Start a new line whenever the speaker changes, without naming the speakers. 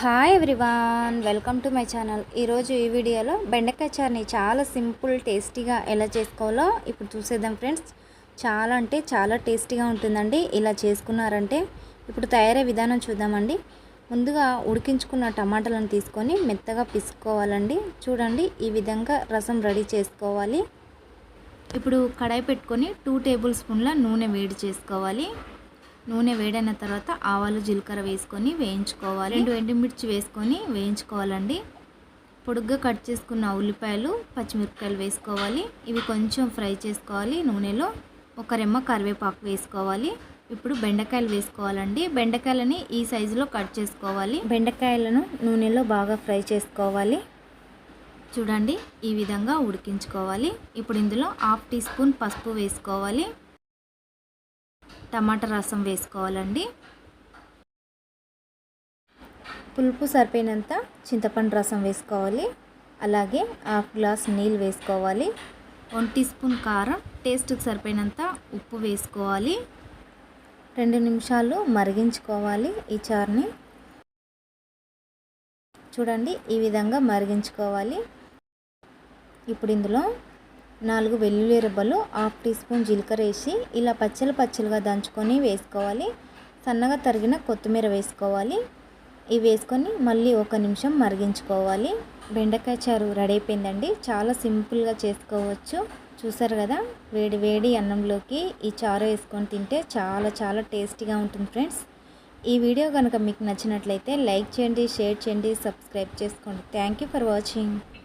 Hi everyone welcome to my channel ఈరోజు ఈ వీడియోలో బెండకాయ చారుని చాలా సింపుల్ టేస్టీగా ఎలా చేసుకోవాలో ఇప్పుడు చూసేద్దాం ఫ్రెండ్స్. చాలా అంటే చాలా టేస్టీగా ఉంటుందండి. ఇలా చేసుకున్నారంటే ఇప్పుడు తయారయ్యే విధానం చూద్దామండి. ముందుగా ఉడికించుకున్న టమాటాలను తీసుకొని మెత్తగా పిసుకోవాలండి. చూడండి ఈ విధంగా రసం రెడీ చేసుకోవాలి. ఇప్పుడు కడాయి పెట్టుకొని టూ టేబుల్ స్పూన్ల నూనె వేడి చేసుకోవాలి. నూనె వేడైన తర్వాత ఆవాలు జీలకర్ర వేసుకొని వేయించుకోవాలి. రెండు ఎండుమిర్చి వేసుకొని వేయించుకోవాలండి. పొడుగ్గా కట్ చేసుకున్న ఉల్లిపాయలు పచ్చిమిరపకాయలు వేసుకోవాలి. ఇవి కొంచెం ఫ్రై చేసుకోవాలి నూనెలో. ఒక రెమ్మ కరివేపాకు వేసుకోవాలి. ఇప్పుడు బెండకాయలు వేసుకోవాలండి. బెండకాయలని ఈ సైజులో కట్ చేసుకోవాలి. బెండకాయలను నూనెలో బాగా ఫ్రై చేసుకోవాలి. చూడండి ఈ విధంగా ఉడికించుకోవాలి. ఇప్పుడు ఇందులో హాఫ్ టీ స్పూన్ పసుపు వేసుకోవాలి. టమాటా రసం వేసుకోవాలండి. పులుపు సరిపోయినంత చింతపండు రసం వేసుకోవాలి. అలాగే హాఫ్ గ్లాస్ నీళ్ళు వేసుకోవాలి. వన్ టీ స్పూన్ కారం టేస్ట్కి సరిపోయినంత ఉప్పు వేసుకోవాలి. రెండు నిమిషాలు మరిగించుకోవాలి ఈ చారుని. చూడండి ఈ విధంగా మరిగించుకోవాలి. ఇప్పుడు ఇందులో నాలుగు వెల్లుల్లి రెబ్బలు హాఫ్ టీ స్పూన్ జీలకర్ర వేసి ఇలా పచ్చలు పచ్చలుగా దంచుకొని వేసుకోవాలి. సన్నగా తరిగిన కొత్తిమీర వేసుకోవాలి. ఇవి వేసుకొని మళ్ళీ ఒక నిమిషం మరిగించుకోవాలి. బెండకాయ చారు రెడీ అయిపోయిందండి. చాలా సింపుల్గా చేసుకోవచ్చు. చూసారు కదా? వేడి వేడి అన్నంలోకి ఈ చారు వేసుకొని తింటే చాలా చాలా టేస్టీగా ఉంటుంది ఫ్రెండ్స్. ఈ వీడియో కనుక మీకు నచ్చినట్లయితే లైక్ చేయండి షేర్ చేయండి సబ్స్క్రైబ్ చేసుకోండి. Thank you for watching.